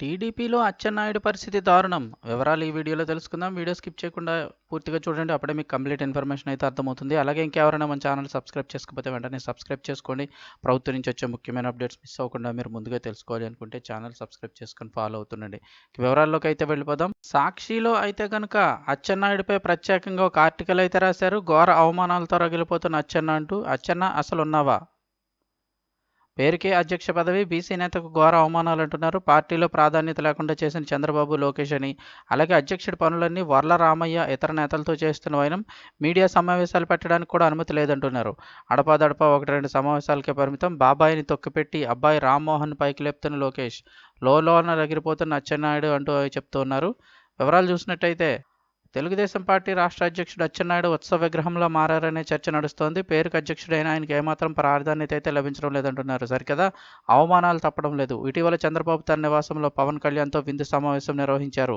టీడీపీలో అచ్చెన్నాయుడు పరిస్థితి దారుణం. వివరాలు ఈ వీడియోలో తెలుసుకుందాం. వీడియో స్కిప్ చేయకుండా పూర్తిగా చూడండి. అప్పుడే మీకు కంప్లీట్ ఇన్ఫర్మేషన్ అయితే అర్థమవుతుంది. అలాగే ఇంకెవరైనా మన ఛానల్ సబ్స్క్రైబ్ చేసుకోకపోతే వెంటనే సబ్స్క్రైబ్ చేసుకోండి. ప్రభుత్వం నుంచి వచ్చే ముఖ్యమైన అప్డేట్స్ మిస్ అవ్వకుండా మీరు ముందుగా తెలుసుకోవాలి అనుకుంటే ఛానల్ సబ్స్క్రైబ్ చేసుకొని ఫాలో అవుతుండండి. వివరాల్లోకి అయితే వెళ్ళిపోదాం. సాక్షిలో అయితే కనుక అచ్చెన్నాయుడిపై ప్రత్యేకంగా ఒక ఆర్టికల్ అయితే రాశారు. ఘోర అవమానాలతో రగిలిపోతున్న అచ్చెన్న అంటూ అచ్చెన్న అసలు ఉన్నావా పేరుకే అధ్యక్ష పదవి బీసీ నేతకు ఘోర అవమానాలు అంటున్నారు పార్టీలో ప్రాధాన్యత లేకుండా చేసిన చంద్రబాబు లోకేష్ అని. అలాగే అధ్యక్షుడి పనులన్నీ వర్ల రామయ్య ఇతర నేతలతో చేస్తున్న వైనం. మీడియా సమావేశాలు పెట్టడానికి కూడా అనుమతి లేదంటున్నారు. అడపాదడపా ఒకటి రెండు సమావేశాలకే పరిమితం. బాబాయిని తొక్కిపెట్టి అబ్బాయి రామ్మోహన్ పైకి లేపుతున్న లోకేష్. లోన రగిరిపోతున్న అచ్చెన్నాయుడు అంటూ చెప్తూ ఉన్నారు వివరాలు చూసినట్టయితే తెలుగుదేశం పార్టీ రాష్ట్ర అధ్యక్షుడు అచ్చెన్నాయుడు ఉత్సవ విగ్రహంలో మారారనే చర్చ నడుస్తోంది. పేరుకు అధ్యక్షుడైన ఆయనకి ఏమాత్రం ప్రాధాన్యత అయితే లభించడం లేదంటున్నారు. సరికదా? అవమానాలు తప్పడం లేదు. ఇటీవల చంద్రబాబు తన నివాసంలో పవన్ కళ్యాణ్తో విందు సమావేశం నిర్వహించారు.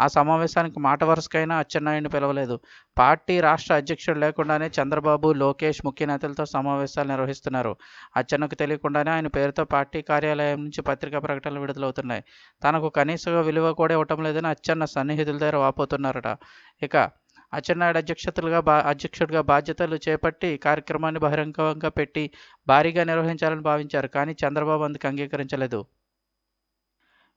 ఆ సమావేశానికి మాట వరుసకైనా అచ్చెన్నాయుడిని పిలవలేదు. పార్టీ రాష్ట్ర అధ్యక్షుడు లేకుండానే చంద్రబాబు లోకేష్ ముఖ్య నేతలతో సమావేశాలు నిర్వహిస్తున్నారు. అచ్చెన్నకు తెలియకుండానే ఆయన పేరుతో పార్టీ కార్యాలయం నుంచి పత్రికా ప్రకటనలు విడుదలవుతున్నాయి. తనకు కనీస విలువ కూడా ఇవ్వటం లేదని అచ్చెన్న సన్నిహితుల దగ్గర వాపోతున్నారట. ఇక అచ్చెన్నాయుడు అధ్యక్షతలుగా బా అధ్యక్షుడిగా బాధ్యతలు చేపట్టి కార్యక్రమాన్ని బహిరంగంగా పెట్టి భారీగా నిర్వహించాలని భావించారు. కానీ చంద్రబాబు అందుకు అంగీకరించలేదు.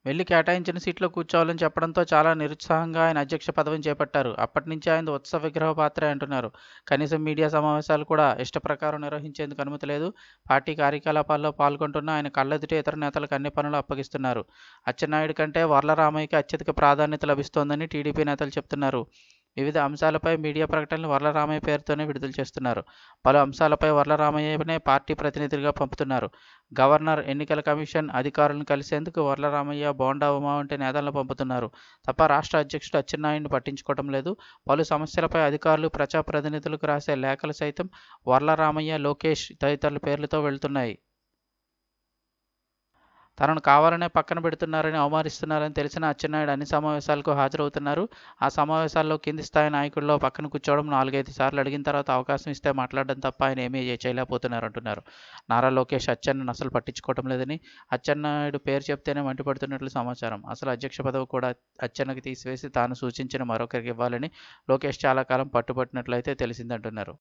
వెళ్ళి కేటాయించిన సీట్లో కూర్చోవాలని చెప్పడంతో చాలా నిరుత్సాహంగా ఆయన అధ్యక్ష పదవిని చేపట్టారు. అప్పటి నుంచి ఆయన ఉత్సవ విగ్రహ పాత్రే అంటున్నారు. కనీసం మీడియా సమావేశాలు కూడా ఇష్టప్రకారం నిర్వహించేందుకు అనుమతి లేదు. పార్టీ కార్యకలాపాల్లో పాల్గొంటున్న ఆయన కళ్ళెదుటే ఇతర నేతలకు అన్ని పనులు అప్పగిస్తున్నారు. అచ్చెన్నాయుడు కంటే వర్లరామయ్యకి అత్యధిక ప్రాధాన్యత లభిస్తోందని టీడీపీ నేతలు చెప్తున్నారు. వివిధ అంశాలపై మీడియా ప్రకటనలు వరలరామయ్య పేరుతోనే విడుదల చేస్తున్నారు. పలు అంశాలపై వరలరామయ్యనే పార్టీ ప్రతినిధులుగా పంపుతున్నారు. గవర్నర్ ఎన్నికల కమిషన్ అధికారులను కలిసేందుకు వరలరామయ్య బోండా ఉమా వంటి నేతలను పంపుతున్నారు. తప్ప రాష్ట్ర అధ్యక్షుడు అచ్చెన్నాయుడిని పట్టించుకోవడం లేదు. పలు సమస్యలపై అధికారులు ప్రజాప్రతినిధులకు రాసే లేఖలు సైతం వర్లరామయ్య లోకేష్ తదితరుల పేర్లతో వెళ్తున్నాయి. తనను కావాలనే పక్కన పెడుతున్నారని అవమానిస్తున్నారని తెలిసిన అచ్చెన్నాయుడు అన్ని సమావేశాలకు హాజరవుతున్నారు. ఆ సమావేశాల్లో కింది స్థాయి నాయకుల్లో పక్కన కూర్చోవడం నాలుగైదు సార్లు అడిగిన తర్వాత అవకాశం ఇస్తే మాట్లాడడం తప్ప ఆయన ఏమీ చేయలేకపోతున్నారు అంటున్నారు నారా లోకేష్ అచ్చెన్నను అసలు పట్టించుకోవడం లేదని అచ్చెన్నాయుడు పేరు చెప్తేనే మండిపడుతున్నట్లు సమాచారం. అసలు అధ్యక్ష పదవి కూడా అచ్చెన్నకి తీసివేసి తాను సూచించిన మరొకరికి ఇవ్వాలని లోకేష్ చాలా కాలం పట్టుబట్టినట్లయితే తెలిసిందంటున్నారు.